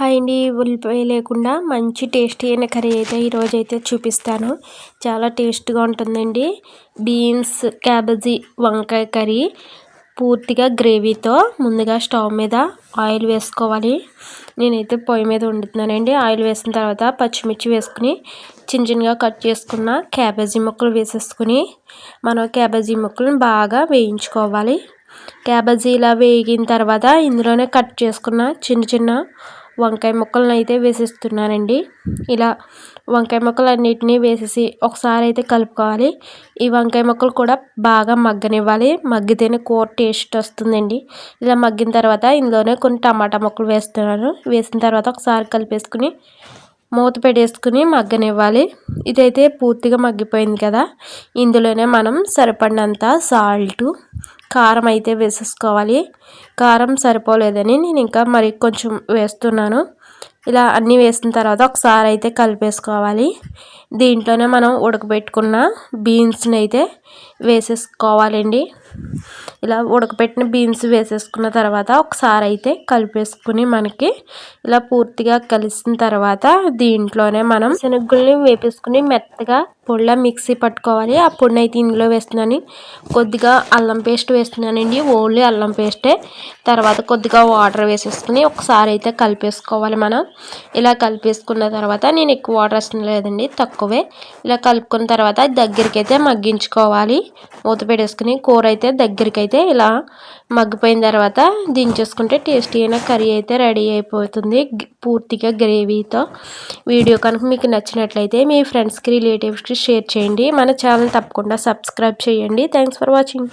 Hi అండి. ఉల్లిపాయ లేకుండా మంచి టేస్టీ అయిన కర్రీ అయితే ఈరోజు అయితే చూపిస్తాను. చాలా టేస్ట్గా ఉంటుందండి. బీన్స్ క్యాబేజీ వంకాయ కర్రీ పూర్తిగా గ్రేవీతో ముందుగా స్టవ్ మీద ఆయిల్ వేసుకోవాలి. నేనైతే పొయ్యి మీద వండుతున్నానండి. ఆయిల్ వేసిన తర్వాత పచ్చిమిర్చి వేసుకుని చిన్న చిన్నగా కట్ చేసుకున్న క్యాబేజీ ముక్కలు వేసేసుకుని మనం క్యాబేజీ ముక్కలను బాగా వేయించుకోవాలి. క్యాబేజీ ఇలా వేగిన తర్వాత ఇందులోనే కట్ చేసుకున్న చిన్న చిన్న వంకాయ ముక్కలను అయితే వేసేస్తున్నానండి. ఇలా వంకాయ ముక్కలు అన్నిటినీ వేసేసి ఒకసారి అయితే కలుపుకోవాలి. ఈ వంకాయ ముక్కలు కూడా బాగా మగ్గనివ్వాలి. మగ్గితేనే కూర టేస్ట్ వస్తుందండి. ఇలా మగ్గిన తర్వాత ఇందులోనే కొన్ని టమాటా ముక్కలు వేస్తున్నాను. వేసిన తర్వాత ఒకసారి కలిపేసుకుని మూత పెట్టేసుకుని మగ్గనివ్వాలి. ఇదైతే పూర్తిగా మగ్గిపోయింది కదా. ఇందులోనే మనం సరిపడినంత సాల్టు కారం అయితే వేసేసుకోవాలి. కారం సరిపోలేదని నేను ఇంకా మరి కొంచెం వేస్తున్నాను. ఇలా అన్నీ వేసిన తర్వాత ఒకసారి అయితే కలిపేసుకోవాలి. దీంట్లోనే మనం ఉడకబెట్టుకున్న బీన్స్ని అయితే వేసేసుకోవాలండి. ఇలా ఉడకపెట్టిన బీన్స్ వేసేసుకున్న తర్వాత ఒకసారి అయితే కలిపేసుకుని మనకి ఇలా పూర్తిగా కలిసిన తర్వాత దీంట్లోనే మనం శనగుల్ని వేపేసుకుని మెత్తగా పొడిలా మిక్సీ పట్టుకోవాలి. ఆ పొడిని అయితే ఇందులో వేస్తున్నాను. కొద్దిగా అల్లం పేస్ట్ వేస్తున్నానండి. ఓన్లీ అల్లం పేస్టే. తర్వాత కొద్దిగా వాటర్ వేసేసుకుని ఒకసారి అయితే కలిపేసుకోవాలి మనం. ఇలా కలిపేసుకున్న తర్వాత నేను ఎక్కువ వాటర్ వేస్తున్నా లేదండి తక్కువే. ఇలా కలుపుకున్న తర్వాత దగ్గరికి అయితే మగ్గించుకోవాలి. మూత పెట్టేసుకుని కూర అయితే దగ్గరికి అయితే ఇలా మగ్గిపోయిన తర్వాత దించేసుకుంటే టేస్టీ అయిన కర్రీ అయితే రెడీ అయిపోతుంది. పూర్తిగా గ్రేవీతో. వీడియో కనుక మీకు నచ్చినట్లయితే మీ ఫ్రెండ్స్కి రిలేటివ్స్కి షేర్ చేయండి. మన ఛానల్ తప్పకుండా సబ్స్క్రైబ్ చేయండి. Thanks for watching.